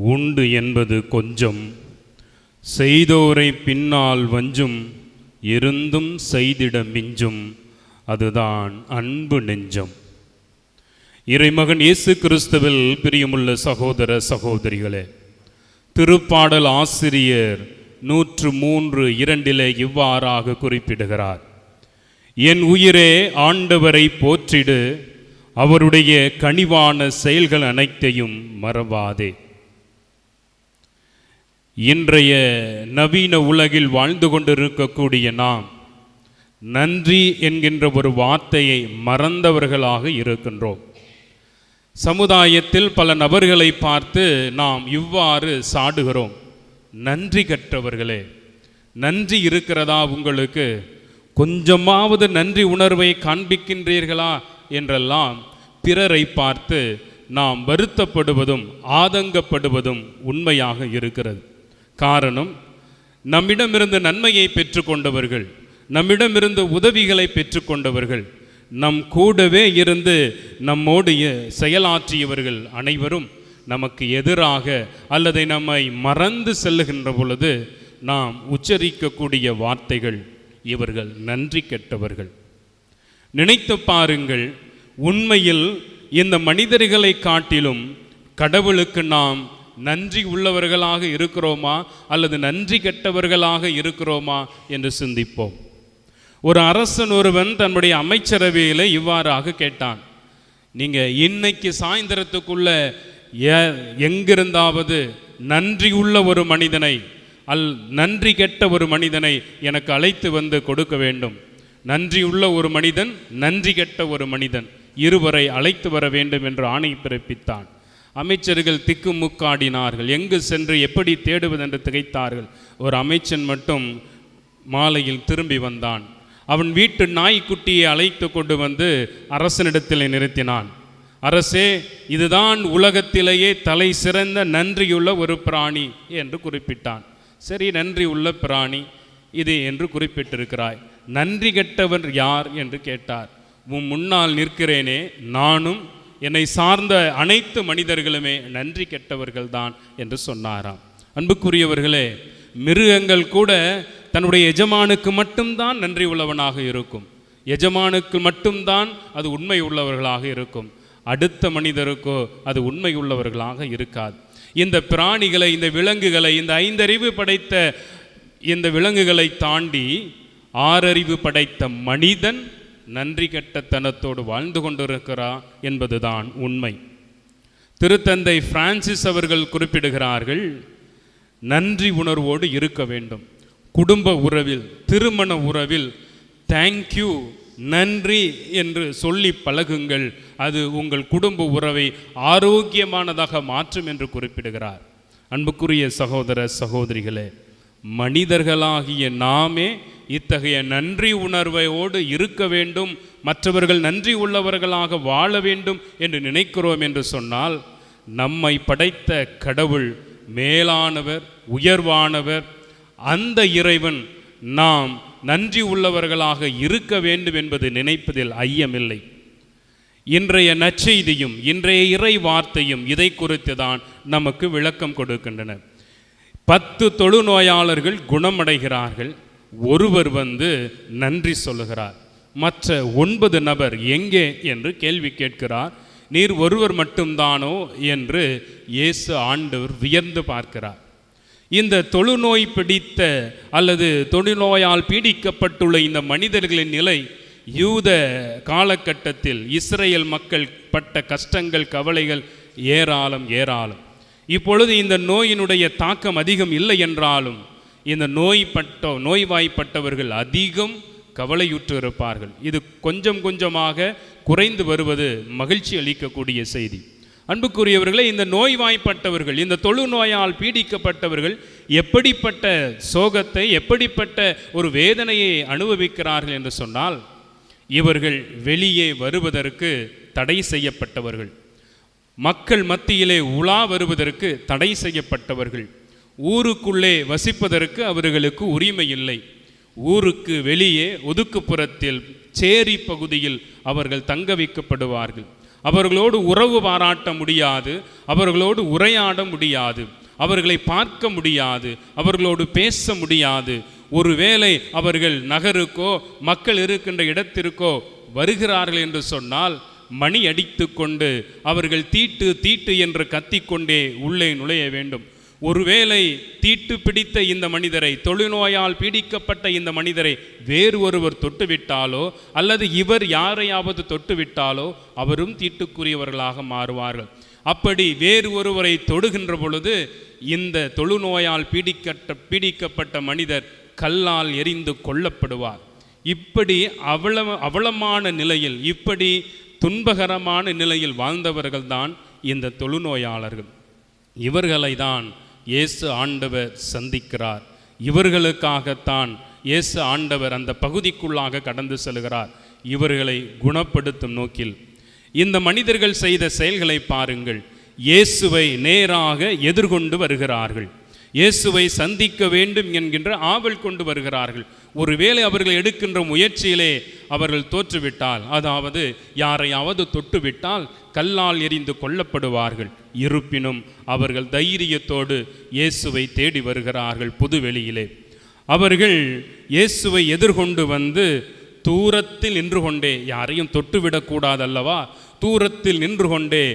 உண்டு என்பது கொஞ்சம். செய்தோரை பின்னால் வஞ்சும் இருந்தும் செய்திட மிஞ்சும் அதுதான் அன்பு நெஞ்சம். இறைமகன் இயேசு கிறிஸ்துவில் பிரியமுள்ள சகோதர சகோதரிகளே திருப்பாடல் ஆசிரியர் நூற்று மூன்று இரண்டிலே இவ்வாறாக குறிப்பிடுகிறார். என் உயிரே ஆண்டவரை போற்றிடு அவருடைய கனிவான செயல்கள் அனைத்தையும் மறவாதே. இன்றைய நவீன உலகில் வாழ்ந்து கொண்டிருக்கக்கூடிய நாம் நன்றி என்கின்ற ஒரு வார்த்தையை மறந்தவர்களாக இருக்கின்றோம். சமுதாயத்தில் பல நபர்களை பார்த்து நாம் இவ்வாறு சாடுகிறோம். நன்றி கற்றவர்களே நன்றி இருக்கிறதா உங்களுக்கு? கொஞ்சமாவது நன்றி உணர்வை காண்பிக்கின்றீர்களா? என்றெல்லாம் பிறரை பார்த்து நாம் வருத்தப்படுவதும் ஆதங்கப்படுவதும் உண்மையாக இருக்கிறது. காரணம் நம்மிடமிருந்து நன்மையை பெற்றுக்கொண்டவர்கள் நம்மிடமிருந்து உதவிகளை பெற்றுக்கொண்டவர்கள் நம் கூடவே இருந்து நம்மோடு செயலாற்றியவர்கள் அனைவரும் நமக்கு எதிராக அல்லது நம்மை மறந்து செல்லுகின்ற பொழுது நாம் உச்சரிக்கக்கூடிய வார்த்தைகள் இவர்கள். நன்றி கெட்டவர்கள். நினைத்து பாருங்கள் உண்மையில் இந்த மனிதர்களை காட்டிலும் கடவுளுக்கு நாம் நன்றி உள்ளவர்களாக இருக்கிறோமா அல்லது நன்றி கெட்டவர்களாக இருக்கிறோமா என்று சிந்திப்போம். ஒரு அரசன் ஒருவன் தன்னுடைய அமைச்சரவையில் இவ்வாறாக கேட்டான். நீங்கள் இன்னைக்கு சாயந்தரத்துக்குள்ள எங்கிருந்தாவது நன்றி உள்ள ஒரு மனிதனை அல் நன்றி கெட்ட ஒரு மனிதனை எனக்கு அழைத்து வந்து கொடுக்க வேண்டும். நன்றி உள்ள ஒரு மனிதன் நன்றி கெட்ட ஒரு மனிதன் இருவரை அழைத்து வர வேண்டும் என்று ஆணை பிறப்பித்தான். அமைச்சர்கள் திக்குமுக்காடினார்கள் எங்கு சென்று எப்படி தேடுவதென்று திகைத்தார்கள். ஒரு அமைச்சன் மட்டும் மாலையில் திரும்பி வந்தான். அவன் வீட்டு நாய்க்குட்டியை அழைத்து கொண்டு வந்து அரசனிடத்தில் நிறுத்தினான். அரசே இதுதான் உலகத்திலேயே தலை சிறந்த நன்றியுள்ள ஒரு பிராணி என்று குறிப்பிட்டான். சரி நன்றி உள்ள பிராணி இது என்று குறிப்பிட்டிருக்கிறாய். நன்றி கெட்டவர் யார்? என்று கேட்டார். உன் முன்னால் நிற்கிறேனே நானும் என்னை சார்ந்த அனைத்து மனிதர்களுமே நன்றி கெட்டவர்கள்தான் என்று சொன்னாராம். அன்புக்குரியவர்களே மிருகங்கள் கூட தன்னுடைய எஜமானுக்கு மட்டும்தான் நன்றி உள்ளவனாக இருக்கும். எஜமானுக்கு மட்டும்தான் அது உண்மை உள்ளவர்களாக இருக்கும். அடுத்த மனிதருக்கோ அது உண்மை உள்ளவர்களாக இருக்காது. இந்த பிராணிகளை இந்த விலங்குகளை இந்த ஐந்தறிவு படைத்த இந்த விலங்குகளை தாண்டி ஆறறிவு படைத்த மனிதன் நன்றி கெட்டத்தனத்தோடு வாழ்ந்து கொண்டிருக்கிறார் என்பதுதான் உண்மை. திருத்தந்தை பிரான்சிஸ் அவர்கள் குறிப்பிடுகிறார்கள் நன்றி உணர்வோடு இருக்க வேண்டும். குடும்ப உறவில் திருமண உறவில் தேங்க்யூ நன்றி என்று சொல்லி பழகுங்கள். அது உங்கள் குடும்ப உறவை ஆரோக்கியமானதாக மாற்றும் என்று குறிப்பிடுகிறார். அன்புக்குரிய சகோதர சகோதரிகளே மனிதர்களாகிய நாமே இத்தகைய நன்றி உணர்வையோடு இருக்க வேண்டும் மற்றவர்கள் நன்றி உள்ளவர்களாக வாழ வேண்டும் என்று நினைக்கிறோம் என்று சொன்னால் நம்மை படைத்த கடவுள் மேலானவர் உயர்வானவர் அந்த இறைவன் நாம் நன்றி உள்ளவர்களாக இருக்க வேண்டும் என்பது நினைப்பதில் ஐயமில்லை. இன்றைய நற்செய்தியும் இன்றைய இறை வார்த்தையும் இதை குறித்து தான் நமக்கு விளக்கம் கொடுக்கின்றன. பத்து தொழுநோயாளர்கள் குணமடைகிறார்கள். ஒருவர் வந்து நன்றி சொல்லுகிறார். மற்ற ஒன்பது நபர் எங்கே என்று கேள்வி கேட்கிறார். நீர் ஒருவர் மட்டும்தானோ என்று இயேசு ஆண்டவர் வியந்து பார்க்கிறார். இந்த தொழுநோய் பிடித்த அல்லது தொழுநோயால் பீடிக்கப்பட்டுள்ள இந்த மனிதர்களின் நிலை யூத காலகட்டத்தில் இஸ்ரேல் மக்கள் பட்ட கஷ்டங்கள் கவலைகள் ஏராளம் ஏராளம். இப்பொழுது இந்த நோயினுடைய தாக்கம் அதிகம் இல்லை என்றாலும் இந்த நோய்பட்ட நோய்வாய்ப்பட்டவர்கள் அதிகம் கவலையுற்று இருப்பார்கள். இது கொஞ்சம் கொஞ்சமாக குறைந்து வருவது மகிழ்ச்சி அளிக்கக்கூடிய செய்தி. அன்புக்குரியவர்களே இந்த நோய்வாய்ப்பட்டவர்கள் இந்த தொழுநோயால் பீடிக்கப்பட்டவர்கள் எப்படிப்பட்ட சோகத்தை எப்படிப்பட்ட ஒரு வேதனையை அனுபவிக்கிறார்கள் என்று சொன்னால் இவர்கள் வெளியே வருவதற்கு தடை செய்யப்பட்டவர்கள். மக்கள் மத்தியிலே உலா வருவதற்கு தடை செய்யப்பட்டவர்கள். ஊருக்குள்ளே வசிப்பதற்கு அவர்களுக்கு உரிமை இல்லை. ஊருக்கு வெளியே ஒதுக்குப்புறத்தில் சேரி பகுதியில் அவர்கள் தங்க வைக்கப்படுவார்கள். அவர்களோடு உறவு பாராட்ட முடியாது. அவர்களோடு உரையாட முடியாது. அவர்களை பார்க்க முடியாது. அவர்களோடு பேச முடியாது. ஒருவேளை அவர்கள் நகருக்கோ மக்கள் இருக்கின்ற இடத்திற்கோ வருகிறார்கள் என்று சொன்னால் மணி அடித்துக்கொண்டு அவர்கள் தீட்டு தீட்டு என்று கத்திக்கொண்டே உள்ளே நுழைய வேண்டும். ஒருவேளை தீட்டு பிடித்த இந்த மனிதரை தொழுநோயால் பீடிக்கப்பட்ட இந்த மனிதரை வேறு ஒருவர் தொட்டுவிட்டாலோ அல்லது இவர் யாரையாவது தொட்டுவிட்டாலோ அவரும் தீட்டுக்குரியவர்களாக மாறுவார்கள். அப்படி வேறு ஒருவரை தொடுகின்ற பொழுது இந்த தொழுநோயால் பீடிக்கட்ட பீடிக்கப்பட்ட மனிதர் கல்லால் எரிந்து கொல்லப்படுவார். இப்படி அவள அவலமான நிலையில் இப்படி துன்பகரமான நிலையில் வாழ்ந்தவர்கள்தான் இந்த தொழுநோயாளர்கள். இவர்களை தான் இயேசு ஆண்டவர் சந்திக்கிறார். இவர்களுக்காகத்தான் இயேசு ஆண்டவர் அந்த பகுதிக்குள்ளாக கடந்து செல்கிறார். இவர்களை குணப்படுத்தும் நோக்கில். இந்த மனிதர்கள் செய்த செயல்களை பாருங்கள். இயேசுவை நேராக எதிர்கொண்டு வருகிறார்கள். இயேசுவை சந்திக்க வேண்டும் என்கின்ற ஆவல் கொண்டு வருகிறார்கள். ஒருவேளை அவர்கள் எடுக்கின்ற முயற்சியிலே அவர்கள் தோற்றுவிட்டால் அதாவது யாரையாவது தொட்டுவிட்டால் கல்லால் எரிந்து கொல்லப்படுவார்கள். இருப்பினும் அவர்கள் தைரியத்தோடு இயேசுவை தேடி வருகிறார்கள் புதுவெளியிலே. அவர்கள் இயேசுவை எதிர்கொண்டு வந்து தூரத்தில் நின்று கொண்டே யாரையும் தொட்டுவிடக்கூடாதல்லவா? தூரத்தில் நின்று கொண்டே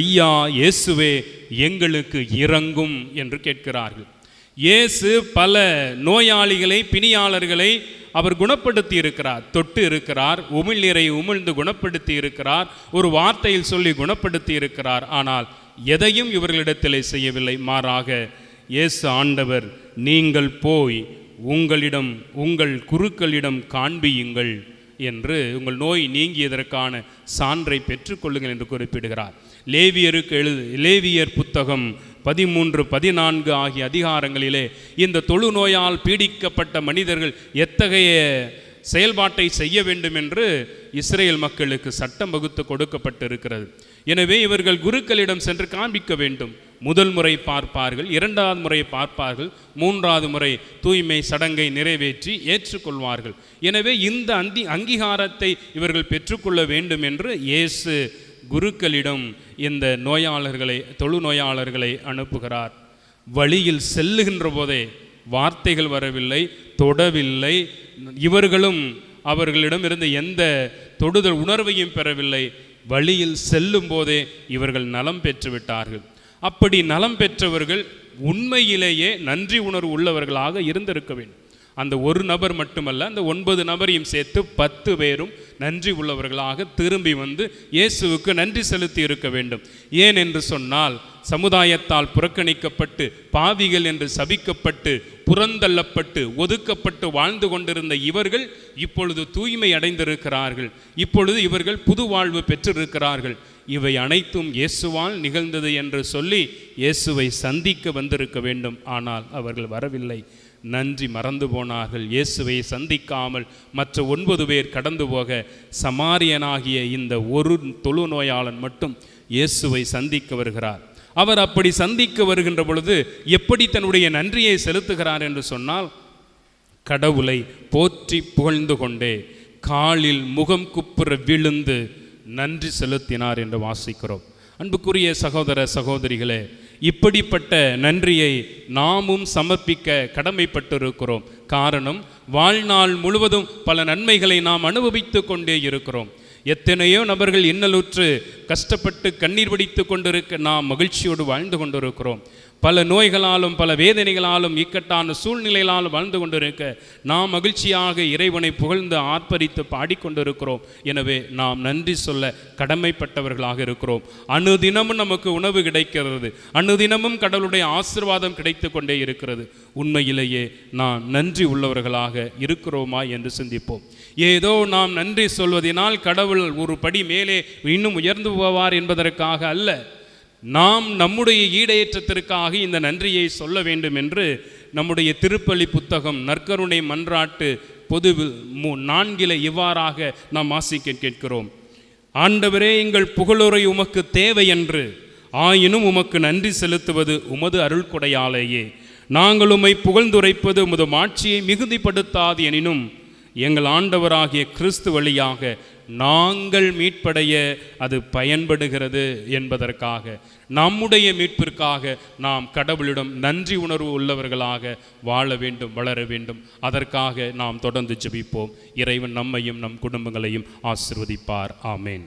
ஐயா இயேசுவே எங்களுக்கு இறங்கும் என்று கேட்கிறார்கள். இயேசு பல நோயாளிகளை பிணியாளர்களை அவர் குணப்படுத்தி இருக்கிறார் தொட்டு இருக்கிறார் உமிழ்நீரை உமிழ்ந்து குணப்படுத்தி இருக்கிறார் ஒரு வார்த்தையில் சொல்லி குணப்படுத்தி இருக்கிறார் ஆனால் எதையும் இவர்களிடத்திலே செய்யவில்லை. மாறாக இயேசு ஆண்டவர் நீங்கள் போய் உங்களிடம் உங்கள் குருக்களிடம் காண்பியுங்கள். என்று உங்கள் நோய் நீங்கியதற்கான சான்றை பெற்றுக்கொள்ளுங்கள் என்று குறிப்பிடுகிறார். லேவியருக்கு எழுது லேவியர் புத்தகம் பதிமூன்று பதினான்கு ஆகிய அதிகாரங்களிலே இந்த தொழுநோயால் பீடிக்கப்பட்ட மனிதர்கள் எத்தகைய செயல்பாட்டை செய்ய வேண்டும் என்று இஸ்ரேல் மக்களுக்கு சட்டம் வகுத்து கொடுக்கப்பட்டிருக்கிறது. எனவே இவர்கள் குருக்களிடம் சென்று காண்பிக்க வேண்டும். முதல் முறை பார்ப்பார்கள் இரண்டாவது முறை பார்ப்பார்கள் மூன்றாவது முறை தூய்மை சடங்கை நிறைவேற்றி ஏற்றுக்கொள்வார்கள். எனவே இந்த அந்தி அங்கீகாரத்தை இவர்கள் பெற்றுக்கொள்ள வேண்டும் என்று இயேசு குருக்களிடம் இந்த நோயாளர்களை தொழு நோயாளர்களை அனுப்புகிறார். வழியில் செல்லுகின்ற போதே வார்த்தைகள் வரவில்லை தொடவில்லை இவர்களும் அவர்களிடமிருந்து எந்த தொடுதல் உணர்வையும் பெறவில்லை. வழியில் செல்லும் போதே இவர்கள் நலம் பெற்றுவிட்டார்கள் அப்படி நலம் பெற்றவர்கள் உண்மையிலேயே நன்றி உணர்வு உள்ளவர்களாக இருந்திருக்க வேண்டும். அந்த ஒரு நபர் மட்டுமல்ல அந்த ஒன்பது நபரையும் சேர்த்து பத்து பேரும் நன்றி உள்ளவர்களாக திரும்பி வந்து இயேசுவுக்கு நன்றி செலுத்தி இருக்க வேண்டும். ஏன் என்று சொன்னால் சமுதாயத்தால் புறக்கணிக்கப்பட்டு பாவிகள் என்று சபிக்கப்பட்டு புறந்தள்ளப்பட்டு ஒதுக்கப்பட்டு வாழ்ந்து கொண்டிருந்த இவர்கள் இப்பொழுது தூய்மை அடைந்திருக்கிறார்கள். இப்பொழுது இவர்கள் புது வாழ்வு பெற்றிருக்கிறார்கள். இவை அனைத்தும் இயேசுவால் நிகழ்ந்தது என்று சொல்லி இயேசுவை சந்திக்க வந்திருக்க வேண்டும். ஆனால் அவர்கள் வரவில்லை. நன்றி மறந்து போனார்கள். இயேசுவை சந்திக்காமல் மற்ற ஒன்பது பேர் கடந்து போக சமாரியனாகிய இந்த ஒரு தொழுநோயாளன் மட்டும் இயேசுவை சந்திக்க வருகிறார். அவர் அப்படி சந்திக்க வருகின்ற பொழுது எப்படி தன்னுடைய நன்றியை செலுத்துகிறார் என்று சொன்னால் கடவுளை போற்றி புகழ்ந்து கொண்டே காலில் முகம் குப்புற விழுந்து நன்றி செலுத்தினார் என்று வாசிக்கிறோம். அன்புக்குரிய சகோதர சகோதரிகளே இப்படிப்பட்ட நன்றியை நாமும் சமர்ப்பிக்க கடமைப்பட்டிருக்கிறோம். காரணம் வாழ்நாள் முழுவதும் பல நன்மைகளை நாம் அனுபவித்து கொண்டே இருக்கிறோம். எத்தனையோ நபர்கள் இன்னலுற்று கஷ்டப்பட்டு கண்ணீர் வடித்து கொண்டிருக்க நாம் மகிழ்ச்சியோடு வாழ்ந்து கொண்டிருக்கிறோம். பல நோய்களாலும் பல வேதனைகளாலும் இக்கட்டான சூழ்நிலைகளாலும் வாழ்ந்து கொண்டிருக்க நாம் மகிழ்ச்சியாக இறைவனை புகழ்ந்து ஆர்ப்பரித்து பாடிக்கொண்டிருக்கிறோம். எனவே நாம் நன்றி சொல்ல கடமைப்பட்டவர்களாக இருக்கிறோம். அனுதினமும் நமக்கு உணவு கிடைக்கிறது. அனுதினமும் கடவுளுடைய ஆசிர்வாதம் கிடைத்து கொண்டே இருக்கிறது. உண்மையிலேயே நாம் நன்றி உள்ளவர்களாக இருக்கிறோமா என்று சிந்திப்போம். ஏதோ நாம் நன்றி சொல்வதனால் கடவுள் ஒரு படி மேலே இன்னும் உயர்ந்து போவார் என்பதற்காக அல்ல. நாம் நம்முடைய ஈடேற்றத்திற்காக இந்த நன்றியை சொல்ல வேண்டும் என்று நம்முடைய திருப்பலி புத்தகம் நற்கருணை மன்றாட்டு பொது மு நான்கில இவ்வாறாக நாம் வாசிக்க கேட்கிறோம். ஆண்டவரே எங்கள் புகழுரை உமக்கு தேவை என்று ஆயினும் உமக்கு நன்றி செலுத்துவது உமது அருள் கொடையாலேயே. நாங்கள் உம்மை புகழ்ந்துரைப்பது உமது மாட்சியை மிகுதிப்படுத்தாது எனினும் எங்கள் ஆண்டவராகிய கிறிஸ்து வழியாக நாங்கள் மீட்படைய அது பயன்படுகிறது என்பதற்காக நம்முடைய மீட்பிற்காக நாம் கடவுளிடம் நன்றி உணர்வு உள்ளவர்களாக வாழ வேண்டும் வளர வேண்டும். அதற்காக நாம் தொடர்ந்து ஜெபிப்போம். இறைவன் நம்மையும் நம் குடும்பங்களையும் ஆசிர்வதிப்பார். ஆமேன்.